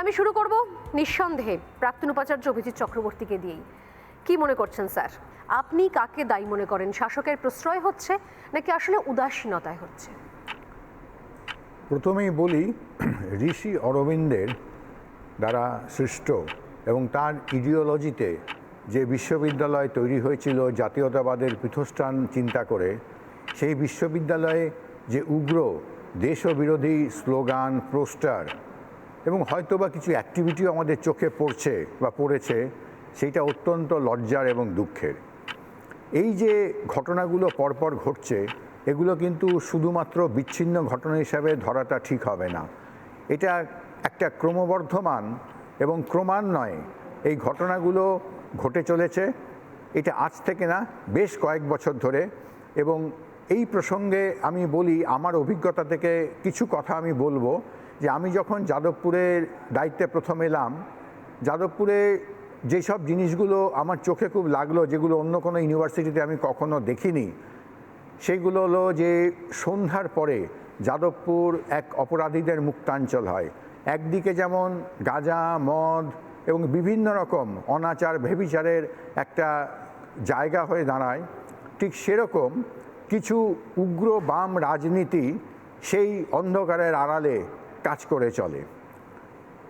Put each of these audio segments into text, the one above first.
আমি শুরু করব নিঃসন্দেহে প্রাক্তন উপাচার্য অভিজিৎ চক্রবর্তীকে দিয়েই। কি মনে করছেন, স্যার? আপনি কাকে দায়ী মনে করেন? শাসকের প্রশ্রয় হচ্ছে নাকি আসলে উদাসীনতায় হচ্ছে? প্রথমেই বলি, ঋষি অরবিন্দের দ্বারা সৃষ্ট এবং তার ইডিওলজিতে যে বিশ্ববিদ্যালয় তৈরি হয়েছিল, জাতীয়তাবাদের পীঠস্থান চিন্তা করে, সেই বিশ্ববিদ্যালয়ে যে উগ্র দেশবিরোধী স্লোগান, পোস্টার এবং হয়তোবা কিছু অ্যাক্টিভিটিও আমাদের চোখে পড়ছে বা পড়েছে, সেইটা অত্যন্ত লজ্জার এবং দুঃখের। এই যে ঘটনাগুলো পরপর ঘটছে, এগুলো কিন্তু শুধুমাত্র বিচ্ছিন্ন ঘটনা হিসাবে ধরাটা ঠিক হবে না। এটা একটা ক্রমবর্ধমান এবং ক্রমান্বয়ে এই ঘটনাগুলো ঘটে চলেছে। এটা আজ থেকে না, বেশ কয়েক বছর ধরে এবং এই প্রসঙ্গে আমি বলি, আমার অভিজ্ঞতা থেকে কিছু কথা আমি বলব। যে আমি যখন যাদবপুরের দায়িত্বে প্রথম এলাম, যাদবপুরে যেসব জিনিসগুলো আমার চোখে খুব লাগল, যেগুলো অন্য কোনো ইউনিভার্সিটিতে আমি কখনো দেখিনি সেইগুলো হলো যে সন্ধ্যার পরে যাদবপুর এক অপরাধীদের মুক্তাঞ্চল হয়। একদিকে যেমন গাঁজা, মদ এবং বিভিন্ন রকম অনাচার ভেবিচারের একটা জায়গা হয়ে দাঁড়ায়, ঠিক সেরকম কিছু উগ্র বাম রাজনীতি সেই অন্ধকারের আড়ালে কাজ করে চলে।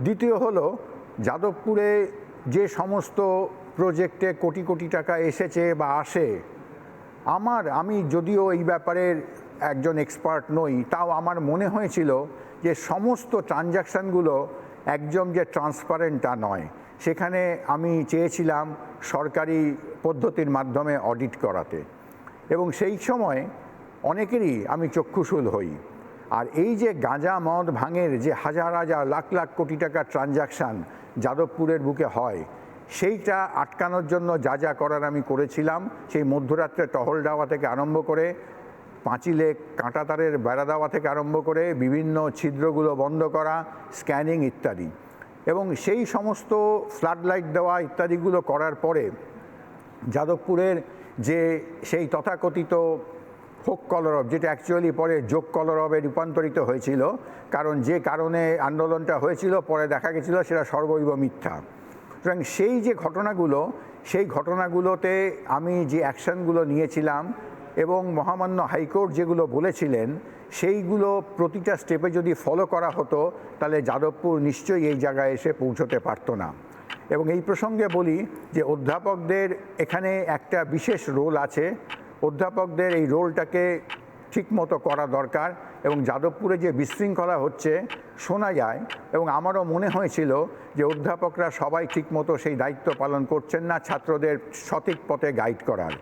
দ্বিতীয় হলো, যাদবপুরে যে সমস্ত প্রজেক্টে কোটি কোটি টাকা এসেছে বা আসে, আমার, আমি যদিও এই ব্যাপারে একজন এক্সপার্ট নই, তাও আমার মনে হয়েছিল যে সমস্ত ট্রানজাকশানগুলো একদম যে ট্রান্সপারেন্ট তা নয়। সেখানে আমি চেয়েছিলাম সরকারি পদ্ধতির মাধ্যমে অডিট করাতে। এবং সেই সময় অনেকেরই আমি চক্ষুশূল হই। আর এই যে গাঁজা মদ ভাঙের যে হাজার হাজার লাখ লাখ কোটি টাকার ট্রানজাকশান যাদবপুরের বুকে হয়, সেইটা আটকানোর জন্য যা যা করার আমি করেছিলাম, সেই মধ্যরাত্রে টহল দেওয়া থেকে আরম্ভ করে, পাঁচিলে কাঁটাতারের বেড়া দেওয়া থেকে আরম্ভ করে, বিভিন্ন ছিদ্রগুলো বন্ধ করা, স্ক্যানিং ইত্যাদি। এবং সেই সমস্ত ফ্লাড লাইট দেওয়া ইত্যাদিগুলো করার পরে, যাদবপুরের যে সেই তথাকথিত হোক কলরব, যেটা অ্যাকচুয়ালি পরে যোগ কলরবে রূপান্তরিত হয়েছিল, কারণ যে কারণে আন্দোলনটা হয়েছিল, পরে দেখা গেছিল সেটা সর্বৈব মিথ্যা। সুতরাং সেই যে ঘটনাগুলো, সেই ঘটনাগুলোতে আমি যে অ্যাকশনগুলো নিয়েছিলাম এবং মহামান্য হাইকোর্ট যেগুলো বলেছিলেন, সেইগুলো প্রতিটা স্টেপে যদি ফলো করা হতো, তাহলে যাদবপুর নিশ্চয়ই এই জায়গায় এসে পৌঁছতে পারতো না। এবং এই প্রসঙ্গে বলি যে অধ্যাপকদের এখানে একটা বিশেষ রোল আছে অধ্যাপকদের এই রোলটাকে ঠিকমতো করা দরকার এবং যাদবপুরে যে বিশৃঙ্খলা হচ্ছে, শোনা যায় এবং আমারও মনে হয়েছিল যে অধ্যাপকরা সবাই ঠিকমতো সেই দায়িত্ব পালন করছেন না, ছাত্রদের সঠিক পথে গাইড করার।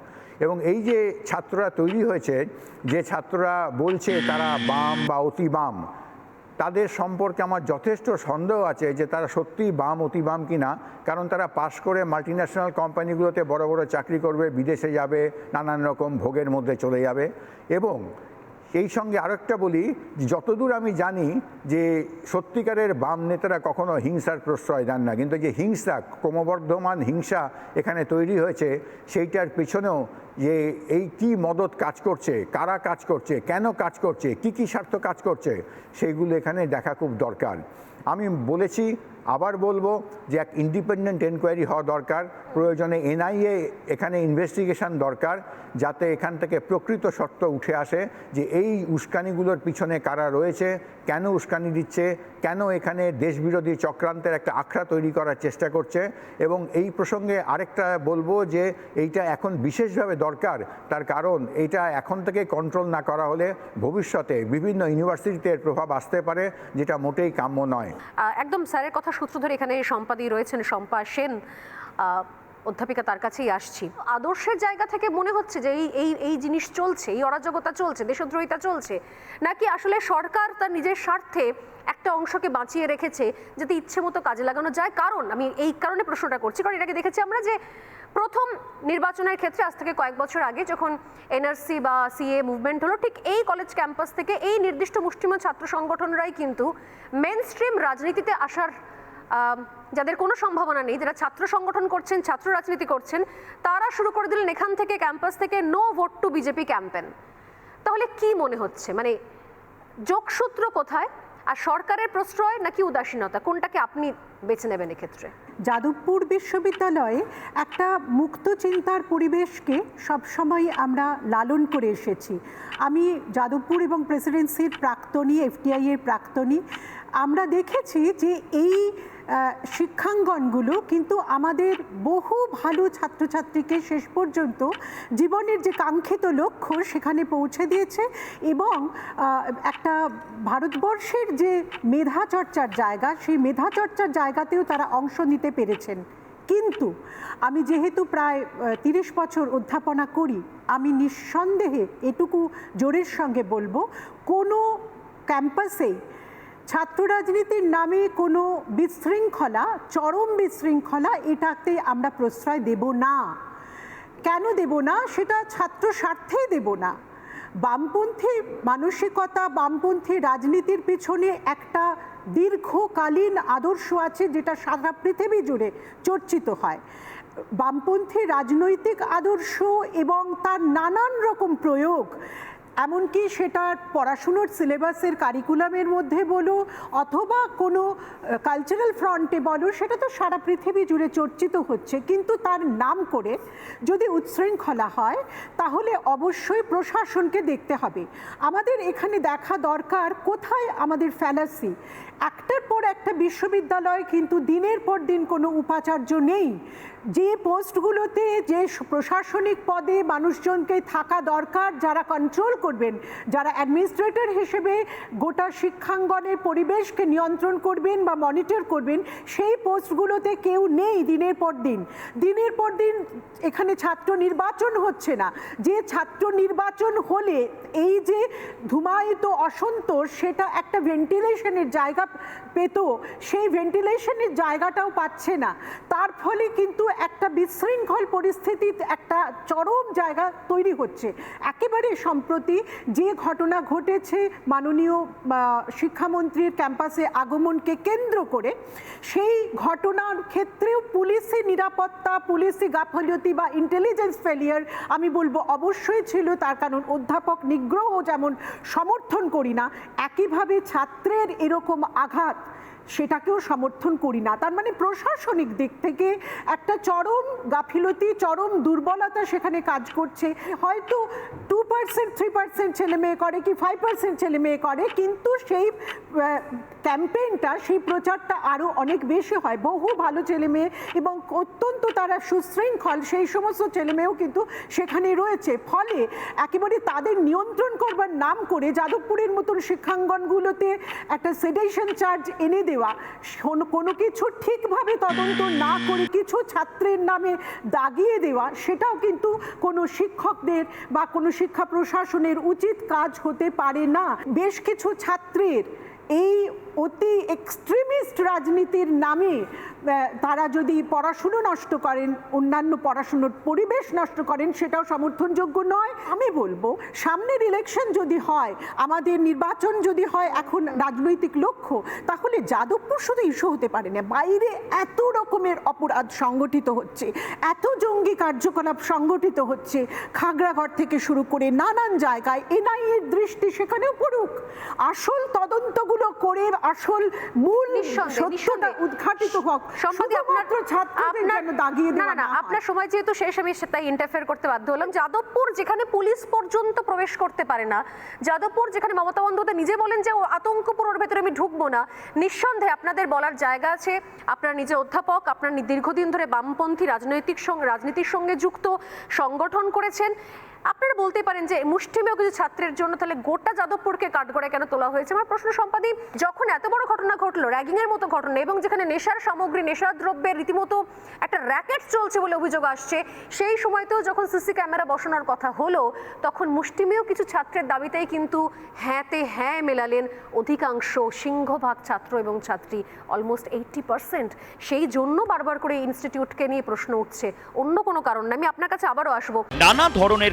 এবং এই যে ছাত্ররা তৈরি হয়েছে, যে ছাত্ররা বলছে তারা বাম বা অতি বাম তাদের সম্পর্কে আমার যথেষ্ট সন্দেহ আছে যে তারা সত্যিই বাম অতি বাম কি না কারণ তারা পাশ করে মাল্টি ন্যাশনাল কোম্পানিগুলোতে বড় বড় চাকরি করবে, বিদেশে যাবে, নানান রকম ভোগের মধ্যে চলে যাবে। এবং এই সঙ্গে আরেকটা বলি, যতদূর আমি জানি যে সত্যিকারের বাম নেতারা কখনো হিংসার প্রশ্রয় দেন না, কিন্তু যে হিংসা, ক্রমবর্ধমান হিংসা এখানে তৈরি হয়েছে, সেইটার পিছনেও যে এই কি মদত কাজ করছে, কারা কাজ করছে, কেন কাজ করছে, কি কি স্বার্থ কাজ করছে, সেইগুলো এখানে দেখা খুব দরকার। আমি বলেছি, আবার বলব যে এক ইন্ডিপেন্ডেন্ট এনকোয়ারি হওয়া দরকার। প্রয়োজনে এনআইএ এখানে ইনভেস্টিগেশন দরকার, যাতে এখান থেকে প্রকৃত সত্য উঠে আসে যে এই উস্কানিগুলোর পিছনে কারা রয়েছে, কেন উস্কানি দিচ্ছে, কেন এখানে দেশবিরোধী চক্রান্তের একটা আখড়া তৈরি করার চেষ্টা করছে। এবং এই প্রসঙ্গে আরেকটা বলব যে এইটা এখন বিশেষভাবে দরকার, তার কারণ এটা এখন থেকে কন্ট্রোল না করা হলে ভবিষ্যতে বিভিন্ন ইউনিভার্সিটিতে প্রভাব আসতে পারে, যেটা মোটেই কাম্য নয়। একদম স্যারের কথা সূত্র ধরে এখানে সম্পাদি রয়েছেন শম্পা সেন। অধ্যাপিকা তার কাছেই আসছি। আদর্শের জায়গা থেকে মনে হচ্ছে যে এই এই এই জিনিস চলছে, এই অরাজকতা চলছে, দেশদ্রোহিতা চলছে। নাকি আসলে সরকার তার নিজের স্বার্থে একটা অংশকে বাঁচিয়ে রেখেছে, যাতে ইচ্ছে মতো কাজে লাগানো যায়? কারণ, আমি এই কারণে প্রশ্নটা করছি, কারণ এটাকে দেখেছি আমরা যে প্রথম নির্বাচনের ক্ষেত্রে আজ থেকে কয়েক বছর আগে যখন এনআরসি বা সিএ মুভমেন্ট হলো, ঠিক এই কলেজ ক্যাম্পাস থেকে এই নির্দিষ্ট মুষ্টিমেয় ছাত্র সংগঠনরাই কিন্তু মেন স্ট্রিম রাজনীতিতে আসার যাদের কোনো সম্ভাবনা নেই, যারা ছাত্র সংগঠন করছেন, ছাত্র রাজনীতি করছেন, তারা শুরু করে দিলেন এখান থেকে ক্যাম্পাস থেকে no vote to BJP campaign তাহলে কি মনে হচ্ছে? মানে যোগসূত্র কোথায়? আর সরকারের প্রশ্রয় নাকি উদাসীনতা? কোনটাকে আপনি বেছে নেবেন এক্ষেত্রে? যাদবপুর বিশ্ববিদ্যালয়ে একটা মুক্ত চিন্তার পরিবেশকে সবসময় আমরা লালন করে এসেছি। আমি যাদবপুর এবং প্রেসিডেন্সির প্রাক্তনী এফটিআই এর প্রাক্তনী, আমরা দেখেছি যে এই শিক্ষাঙ্গনগুলো কিন্তু আমাদের বহু ভালো ছাত্রছাত্রীকে শেষ পর্যন্ত জীবনের যে কাঙ্ক্ষিত লক্ষ্য সেখানে পৌঁছে দিয়েছে এবং একটা ভারতবর্ষের যে মেধা চর্চার জায়গা, সেই মেধা চর্চার জায়গাতেও তারা অংশ নিতে পেরেছেন। কিন্তু আমি যেহেতু প্রায় তিরিশ বছর অধ্যাপনা করি, আমি নিঃসন্দেহে এটুকু জোরের সঙ্গে বলব, কোনো ক্যাম্পাসেই ছাত্র রাজনীতির নামে কোনো বিশৃঙ্খলা, চরম বিশৃঙ্খলা এটাতে আমরা প্রশ্রয় দেব না। কেন দেব না? সেটা ছাত্র স্বার্থেই দেব না। বামপন্থী মানসিকতা, বামপন্থী রাজনীতির পিছনে একটা দীর্ঘকালীন আদর্শ আছে যেটা সারা পৃথিবী জুড়ে চর্চিত হয়। বামপন্থী রাজনৈতিক আদর্শ এবং তার নানান রকম প্রয়োগ এমনকি সেটা পড়াশুনোর সিলেবাসের কারিকুলামের মধ্যে বলো অথবা কোনো কালচারাল ফ্রন্টে বলো, সেটা তো সারা পৃথিবী জুড়ে চর্চিত হচ্ছে। কিন্তু তার নাম করে যদি উচ্ছৃঙ্খলা হয়, তাহলে অবশ্যই প্রশাসনকে দেখতে হবে। আমাদের এখানে দেখা দরকার কোথায় আমাদের ফ্যালাসি একটার পর একটা বিশ্ববিদ্যালয় কিন্তু দিনের পর দিন কোনো উপাচার্য নেই। যে পোস্টগুলোতে যে প্রশাসনিক পদে মানুষজনকে থাকা দরকার, যারা কন্ট্রোল করবেন। যারা অ্যাডমিনিস্ট্রেটর হিসেবে গোটা শিক্ষাঙ্গনের পরিবেশকে নিয়ন্ত্রণ করবেন বা মনিটর করবেন, সেই পোস্টগুলোতে কেউ নেই দিনের পর দিন। দিনের পর দিন এখানে ছাত্র নির্বাচন হচ্ছে না। যে ছাত্র নির্বাচন হলে এই যে ধুমায়িত অসন্তোষ, সেটা একটা ভেন্টিলেশনের জায়গা পেত, সেই ভেন্টিলেশনের জায়গাটাও পাচ্ছে না। তার ফলে কিন্তু একটা বিশৃঙ্খল পরিস্থিতি একটা চরম জায়গা তৈরি হচ্ছে। একেবারে সম্প্রতি যে ঘটনা ঘটেছে মাননীয় শিক্ষামন্ত্রীর ক্যাম্পাসে আগমনকে কেন্দ্র করে, সেই ঘটনার ক্ষেত্রেও পুলিশি নিরাপত্তা, পুলিশি গাফলতি বা ইন্টেলিজেন্স ফেলিয়ার আমি বলব অবশ্যই ছিল, তার কারণ অধ্যাপক নিগ্রহ যেমন সমর্থন করি না, একইভাবে ছাত্রের এরকম আঘাত সেটাকেও সমর্থন করি না। তার মানে প্রশাসনিক দিক থেকে একটা চরম গাফিলতি, চরম দুর্বলতা সেখানে কাজ করছে। হয়তো টু পার্সেন্ট থ্রি পার্সেন্ট ছেলে মেয়ে করে কি ফাইভ পার্সেন্ট ছেলে মেয়ে করে, কিন্তু সেই ক্যাম্পেইনটা সেই প্রচারটা আরও অনেক বেশি হয়। বহু ভালো ছেলে মেয়ে এবং অত্যন্ত তারা সুশৃঙ্খল, সেই সমস্ত ছেলে মেয়েও কিন্তু সেখানে রয়েছে। ফলে একেবারে তাদের নিয়ন্ত্রণ করবার নাম করে যাদবপুরের মতন শিক্ষাঙ্গনগুলোতে একটা সেডেশন চার্জ এনে দেওয়া। কোনো কিছু ঠিকভাবে তদন্ত না করে কিছু ছাত্রের নামে দাগিয়ে দেওয়া, সেটাও কিন্তু কোনো শিক্ষকদের বা কোনো শিক্ষা প্রশাসনের উচিত কাজ হতে পারে না। বেশ কিছু ছাত্রের এই অতি এক্সট্রিমিস্ট রাজনীতির নামে তারা যদি পড়াশুনো নষ্ট করেন, অন্যান্য পড়াশুনোর পরিবেশ নষ্ট করেন, সেটাও সমর্থনযোগ্য নয়। আমি বলব, সামনের ইলেকশন যদি হয়, আমাদের নির্বাচন যদি হয় এখন রাজনৈতিক লক্ষ্য, তাহলে যাদবপুর শুধু ইস্যু হতে পারে না, বাইরে এত রকমের অপরাধ সংগঠিত হচ্ছে, এত জঙ্গি কার্যকলাপ সংগঠিত হচ্ছে খাগড়াগড় থেকে শুরু করে নানান জায়গায় এনআইএর দৃষ্টি সেখানেও পড়ুক। আসল তদন্তগুলো করে, আসল মূল সত্যটা উদ্ঘাটিত হোক। সম্পাদি আপনার ছাত্রদের যেন দাগিয়ে না দেওয়া। আপনার সময় যেহেতু শেষ আমি তাই ইন্টারফেয়ার করতে বাধ্য হলাম। যাদবপুর যেখানে পুলিশ পর্যন্ত প্রবেশ করতে পারে না যাদবপুর যেখানে মমতা বন্দ্যোপাধ্যায় নিজে বলেন যে ও আতঙ্কপুর ওর ভেতরে আমি ঢুকবো না নিঃসন্দেহে আপনাদের বলার জায়গা আছে। আপনার নিজে অধ্যাপক আপনার দীর্ঘদিন ধরে বামপন্থী রাজনৈতিক রাজনীতির সঙ্গে যুক্ত সংগঠন করেছেন। আপনারা বলতে পারেন যে মুষ্টিমেয় কিছু ছাত্রের জন্য তাহলে গোটা যাদবপুরকে কাঠগড়ায় কেন তোলা হয়েছে? আমার প্রশ্ন, সম্পাদী, যখন এত বড় ঘটনা ঘটলো র্যাগিং এর মতো ঘটনা এবং যেখানে নেশার সামগ্রী নেশার দ্রব্যের রীতিমতো একটা র্যাকেট চলছে বলে অভিযোগ আসছে, সেই সময়তেও যখন সিসি ক্যামেরা বসানোর কথা হলো, তখন মুষ্টিমেয় কিছু ছাত্রের দাবিতেই কিন্তু হ্যাঁতে হ্যাঁ মেলালেন অধিকাংশ সিংহভাগ ছাত্র এবং ছাত্রী অলমোস্ট এইটটি পার্সেন্ট সেই জন্য বারবার করে ইনস্টিটিউটকে নিয়ে প্রশ্ন উঠছে। অন্য কোনো কারণ না। আমি আপনার কাছে আবারও আসব। নানা ধরনের